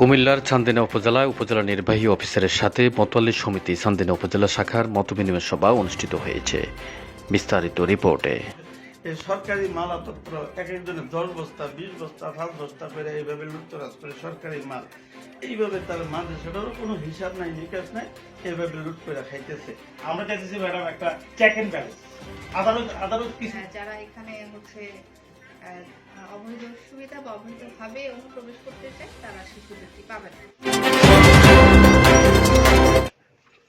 কুমিল্লার চান্দিনা উপজেলায় উপজেলা নির্বাহী অফিসারের সাথে মতোয়াল্লি সমিতি চান্দিনা উপজেলা শাখার মতবিনিময় সভা অনুষ্ঠিত হয়েছে। বিস্তারিত রিপোর্টে। এই সরকারি মালাপত্র এক একজনের দশ বস্তা বিশ বস্তা পাঁচ বস্তা করে এইভাবে লুটতরাজ করে সরকারি মাল। এইভাবে তার মাঝে সেটারও কোনো হিসাব নাই নিকাশ নাই এইভাবে লুট করে খাইতেছে। আমরা চাইতেছি ম্যাডাম একটা চেক এন্ড ব্যালেন্স আদালত আদালত কিছু হ্যাঁ, যারা এখানে হচ্ছে অবৈধ সুবিধা বা অবৈধভাবে অনুপ্রবেশ করতে চায় তারা সেই সুযোগটি পাবে না।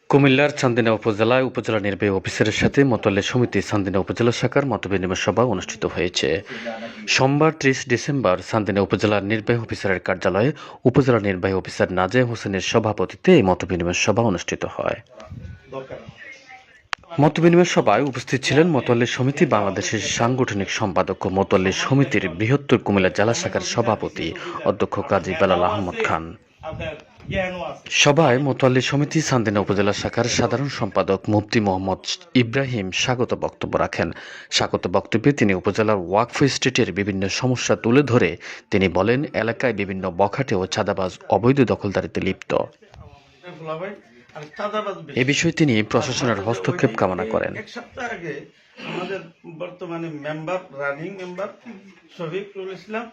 কুমিল্লার চান্দিনা উপজেলায় উপজেলা নির্বাহী অফিসারের সাথে মতোয়াল্লি সমিতি চান্দিনা উপজেলা শাখার মতবিনিময় সভা অনুষ্ঠিত হয়েছে। সোমবার ত্রিশ ডিসেম্বর চান্দিনা উপজেলার নির্বাহী অফিসারের কার্যালয়ে উপজেলা নির্বাহী অফিসার নাজে হোসেনের সভাপতিত্বে এই মতবিনিময় সভা অনুষ্ঠিত হয়। মতবিনিময় সভায় উপস্থিত ছিলেন মতোয়াল্লি সমিতি বাংলাদেশের সাংগঠনিক সম্পাদক ও মতোয়াল্লি সমিতির বৃহত্তর কুমিল্লা জেলা শাখার সভাপতি অধ্যক্ষ কাজী বেলাল আহমদ খান। সভায় মোতাল্লি সমিতি সান্দিনা উপজেলা শাখার সাধারণ সম্পাদক মুফতি মোহাম্মদ ইব্রাহিম স্বাগত বক্তব্য রাখেন। স্বাগত বক্তব্যে তিনি উপজেলার ওয়াকফ স্টেটের বিভিন্ন সমস্যা তুলে ধরে তিনি বলেন, এলাকায় বিভিন্ন বখাটে ও চাঁদাবাজ অবৈধ দখলদারিতে লিপ্ত। এ বিষয়ে তিনি প্রশাসনের হস্তক্ষেপ কামনা করেন। এক সপ্তাহ আগে আমাদের বর্তমানে member running member Shafiqul Islam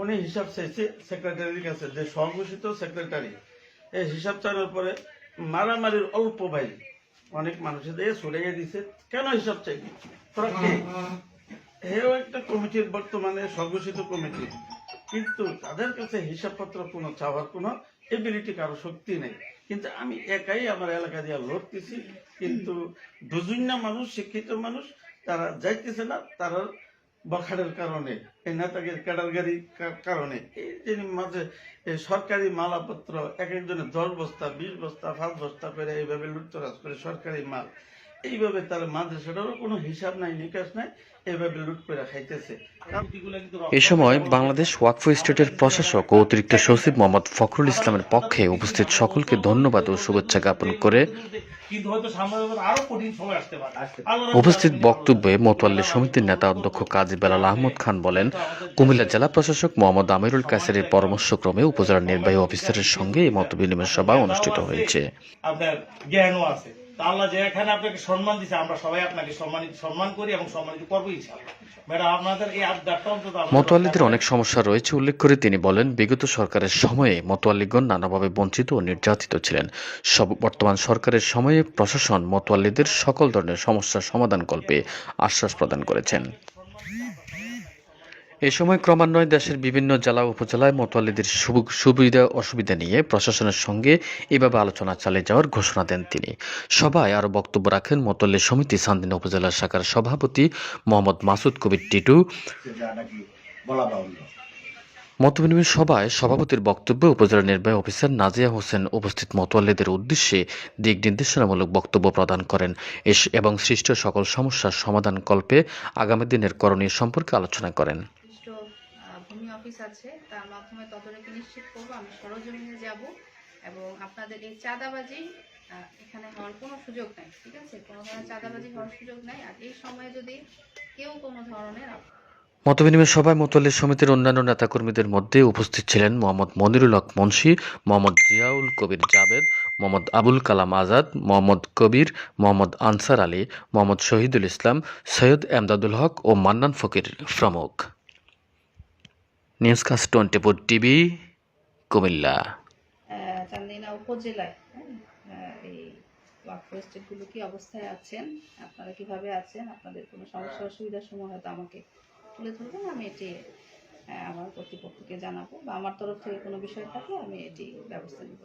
উনি হিসাব চাইছে সেক্রেটারির কাছে যে স্বঘোষিত সেক্রেটারি। এই হিসাব চানোর পরে মারামারির অল্প ভাই অনেক মানুষের দিয়ে সরিয়ে দিছে। কেন হিসাব চাইবি? তোরা কে? এও একটা কমিটির বর্তমানে স্বঘোষিত কমিটি। কিন্তু তাদের কাছে হিসাবপত্র কোনো, চাওয়ার কোনো এবিলিটি কারও শক্তি নেই। কিন্তু আমি একাই আমার এলাকা দিয়ে লড়তেছি। কিন্তু দুজন্য মানুষ, শিক্ষিত মানুষ, তারা যাইতেছে না, তারা বখারের কারণে, এই নেতাগির ক্যাডারগারি কারণে। এই যে মাঝে সরকারি মালাপত্র, এক একজনের দশ বস্তা, বিশ বস্তা, পাঁচ বস্তা করে এইভাবে লুটতরাজ করে সরকারি মাল। এইভাবে তার মাঝে সেটারও কোনো হিসাব নাই নিকাশ নাই এইভাবে লুট করে খাইতেছে। এ সময় বাংলাদেশ ওয়াকফ স্টেটের প্রশাসক ও অতিরিক্ত সচিব মোহাম্মদ ফখরুল ইসলামের পক্ষে উপস্থিত সকলকে ধন্যবাদ ও শুভেচ্ছা জ্ঞাপন করে উপস্থিত বক্তব্যে মোতোয়াল্লি সমিতির নেতা অধ্যক্ষ কাজী বেলাল আহমদ খান বলেন কুমিল্লা জেলা প্রশাসক মোহাম্মদ আমিরুল কাসেরের পরামর্শক্রমে উপজেলা নির্বাহী অফিসারের সঙ্গে এই মতবিনিময় সভা অনুষ্ঠিত হয়েছে। আপনার জ্ঞানও আছে। তা আল্লাহ যে এখানে আপনাকে সম্মান দিছে আমরা সবাই আপনাকে সম্মানিত সম্মান করি এবং সম্মানিত করব ইনশাআল্লাহ। মতোয়াল্লিদের অনেক সমস্যা রয়েছে উল্লেখ করে তিনি বলেন বিগত সরকারের সময়ে মতোয়ালিগণ নানাভাবে বঞ্চিত ও নির্যাতিত ছিলেন। সব বর্তমান সরকারের সময়ে প্রশাসন মতোয়ালিদের সকল ধরনের সমস্যার সমাধান কল্পে আশ্বাস প্রদান করেছেন। এ সময় ক্রমান্বয়ে দেশের বিভিন্ন জেলা, উপজেলায় মতোয়াল্লিদের সুবু- সুবিধা, অসুবিধা নিয়ে প্রশাসনের সঙ্গে এভাবে আলোচনা চালিয়ে যাওয়ার ঘোষণা দেন তিনি। সভায় আরও বক্তব্য রাখেন মতোয়াল্লি সমিতি সান্দিনা উপজেলা শাখার সভাপতি মোহাম্মদ মাসুদ কবির টিটু। মতবিনিময় সভায় সভাপতির বক্তব্যে উপজেলা নির্বাহী অফিসার নাজিয়া হোসেন উপস্থিত মতোয়াল্লিদের উদ্দেশ্যে দিক নির্দেশনামূলক বক্তব্য প্রদান করেন। এবং সৃষ্ট সকল সমস্যার সমাধান কল্পে আগামী দিনের করণীয় সম্পর্কে আলোচনা করেন। অফিস আছে তার মাধ্যমে তদারকি নিশ্চিত করব, আমি সরজমিনে যাব এবং আপনাদের এই চাঁদাবাজি এখানে হওয়ার কোনো সুযোগ নাই, ঠিক আছে? কোনো ধরনের চাঁদাবাজি হওয়ার সুযোগ নাই, আর এই সময়ে যদি কেউ কোনো ধরনের মতবিনিময় সভায় মোতোয়াল্লি সমিতির অন্যান্য নেতাকর্মীদের মধ্যে উপস্থিত ছিলেন মোহাম্মদ মনিরুল হক মুন্সি, মোহাম্মদ জিয়াউল কবির জাবেদ, মোহাম্মদ আবুল কালাম আজাদ, মোহাম্মদ কবির, মোহাম্মদ আনসার আলী, মোহাম্মদ শহীদুল ইসলাম, সৈয়দ এমদাদুল হক ও মান্নান ফকির প্রমুখ। News cast twenty four TV Comilla Chandina উপজেলায় হ্যাঁ, এই ওয়ার্ক স্টেটগুলো কি অবস্থায় আছেন? আপনারা কীভাবে আছেন? আপনাদের কোনো সমস্যা অসুবিধার সময় হয়তো আমাকে তুলে ধরবেন আমি এটি আমার কর্তৃপক্ষকে জানাব। বা আমার তরফ থেকে কোনো বিষয় থাকলে আমি এটি ব্যবস্থা নিব।